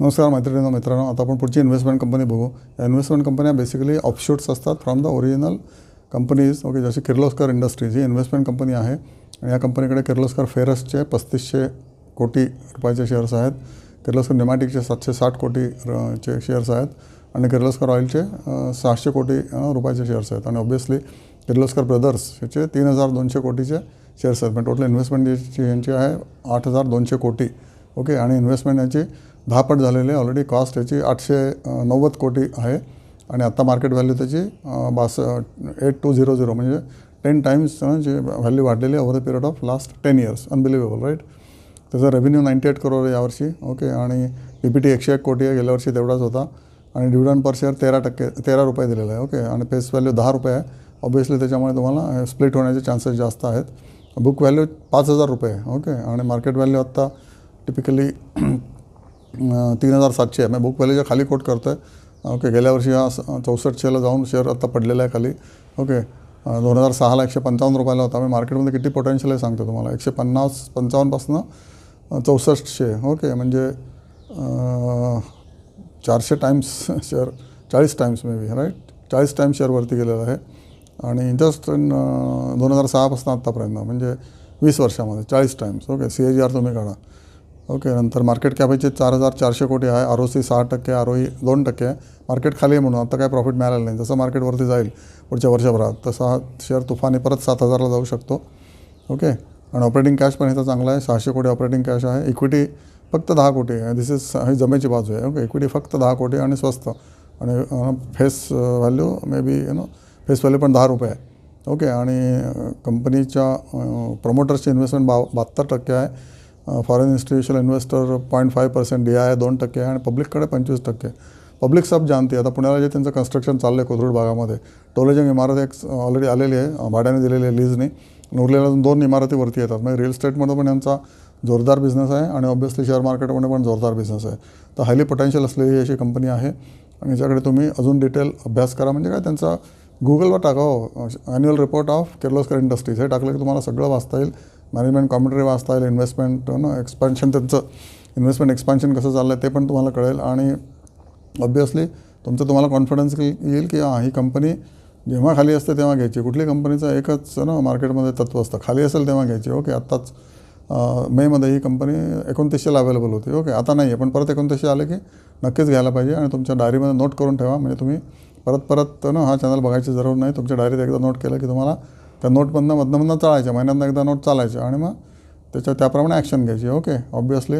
नमस्कार मैत्रिणींनो मित्रांनो आता आपण पुढची इन्व्हेस्टमेंट कंपनी बघू. या इन्व्हेस्टमेंट कंपन्या बेसिकली ऑफशूट्स असतात from the original companies okay जसे किर्लोस्कर इंडस्ट्रीज ही इन्व्हेस्टमेंट कंपनी आहे. आणि या कंपनीकडे किर्लोस्कर फेरसचे पस्तीसशे कोटी रुपयाचे शेअर्स आहेत. किर्लोस्कर निमॅटिकचे सातशे साठ कोटी चे शेअर्स आहेत. आणि किर्लोस्कर ऑइलचे सहाशे कोटी रुपयाचे शेअर्स आहेत. आणि ऑब्व्हियसली किर्लोस्कर ब्रदर्स याचे तीन हजार दोनशे कोटीचे शेअर्स आहेत. पण टोटल इन्व्हेस्टमेंट जी यांची आहे आठ हजार दोनशे कोटी. ओके आणि इन्व्हेस्टमेंट याची दहा पट झालेली आहे. ऑलरेडी कॉस्ट याची आठशे नव्वद कोटी आहे. आणि आत्ता मार्केट व्हॅल्यू त्याची बास एट टू झिरो झिरो म्हणजे टेन टाइम्स जी व्हॅल्यू वाढलेली आहे over the period of last ten years unbelievable right त्याचा रेव्हेन्यू नाईंटी एट करोड यावर्षी ओके आणि पी पी टी एकशे एक कोटी आहे. गेल्या वर्षी तेवढाच होता. आणि डिव्हिडंड पर शेअर तेरा टक्के तेरा रुपये दिलेला आहे ओके आणि फेस व्हॅल्यू दहा रुपये आहे. ऑब्व्हियसली त्याच्यामुळे तुम्हाला स्प्लिट होण्याचे चान्सेस जास्त आहेत. बुक व्हॅल्यू पाच हजार रुपये ओके आणि मार्केट व्हॅल्यू आत्ता टिपिकली तीन हजार सातशे आहे. मी बुक व्हॅल्यूच्या खाली कोट करतो आहे ओके गेल्या वर्षी हा चौसष्टशेला जाऊन शेअर आत्ता पडलेला आहे खाली. ओके दोन हजार सहाला एकशे पंचावन्न रुपयाला होता. मी मार्केटमध्ये किती पोटेन्शियल आहे सांगतो तुम्हाला. एकशे पन्नास पंचावन्नपासनं चौसष्टशे. ओके म्हणजे चारशे टाईम्स शेअर चाळीस टाईम्स मे बी राईट चाळीस टाईम्स शेअरवरती गेलेला आहे. आणि जस्ट दोन हजार सहापासून आत्तापर्यंत. म्हणजे वीस वर्षामध्ये चाळीस times okay C A G R तुम्ही काढा. ओके नंतर मार्केट कॅपेचे चार हजार चारशे कोटी आहे आर ओ सी सहा टक्के आर ओ ई दोन टक्के. आहे मार्केट खाली आहे म्हणून आता काय प्रॉफिट मिळालेलं नाही. जसं मार्केटवरती जाईल पुढच्या वर्षभरात तसा हा शेअर तुफानी परत सात हजारला जाऊ शकतो. ओके आणि ऑपरेटिंग कॅश पण ह्याचा चांगला आहे. सहाशे कोटी ऑपरेटिंग कॅश आहे. इक्विटी फक्त दहा कोटी आहे. दिस इज ही जमेची बाजू आहे. ओके इक्विटी फक्त दहा कोटी आणि स्वस्त. आणि face value may be you know face value पण दहा रुपये आहे. ओके आणि कंपनीच्या प्रमोटर्सची इन्व्हेस्टमेंट बा बहात्तर टक्के आहे. Foreign institutional investor point five percent D I दोन टक्के आहे आणि पब्लिककडे पंचवीस टक्के. पब्लिक सब जानते आता पुण्याला जे त्यांचं कन्स्ट्रक्शन चाललं आहे कोथरूड भागामध्ये टोलेजंग इमारत एक ऑलरेडी आलेली आहे. भाड्याने दिलेली आहे लीजने उरलेल्या दोन इमारतीवरती येतात. म्हणजे रिअल इस्टेटमध्ये पण यांचा जोरदार बिझनेस आहे आणि ऑब्व्हियसली शेअर मार्केटमध्ये पण जोरदार बिझनेस आहे. तर हायली पोटेन्शियल असलेली अशी कंपनी आहे. आणि याच्याकडे तुम्ही अजून डिटेल अभ्यास करा. म्हणजे काय त्यांचा गुगलवर टाकावं. Annual report of Kirloskar industries हे टाकलं की तुम्हाला सगळं वाचता येईल. मॅनेजमेंट कॉमेंटरी वाचता येईल इन्व्हेस्टमेंट ना एक्सपान्शन त्यांचं इन्व्हेस्टमेंट एक्सपान्शन कसं चाललं आहे ते पण तुम्हाला कळेल. आणि ऑब्वियसली तुमचं तुम्हाला कॉन्फिडन्स येईल की हां ही कंपनी जेव्हा खाली असते तेव्हा घ्यायची. कुठली कंपनीचं एकच ना मार्केटमध्ये तत्व असतं. खाली असेल तेव्हा घ्यायची. ओके आत्ताच मेमध्ये ही कंपनी एकोणतीसशेला अवेलेबल होती. ओके आता नाही आहे पण परत एकोणतीसशे आले की नक्कीच घ्यायला पाहिजे आणि तुमच्या डायरीमध्ये नोट करून ठेवा. म्हणजे तुम्ही परत परत ना हा चॅनल बघायची जरूर नाही. तुमच्या डायरीत एकदा नोट केलं की तुम्हाला त्या नोटमधनं मधनं मधनं चालायच्या महिन्यातनं एकदा नोट चालायच्या आणि मग त्याच्या त्याप्रमाणे ॲक्शन घ्यायची ओके ऑब्वियसली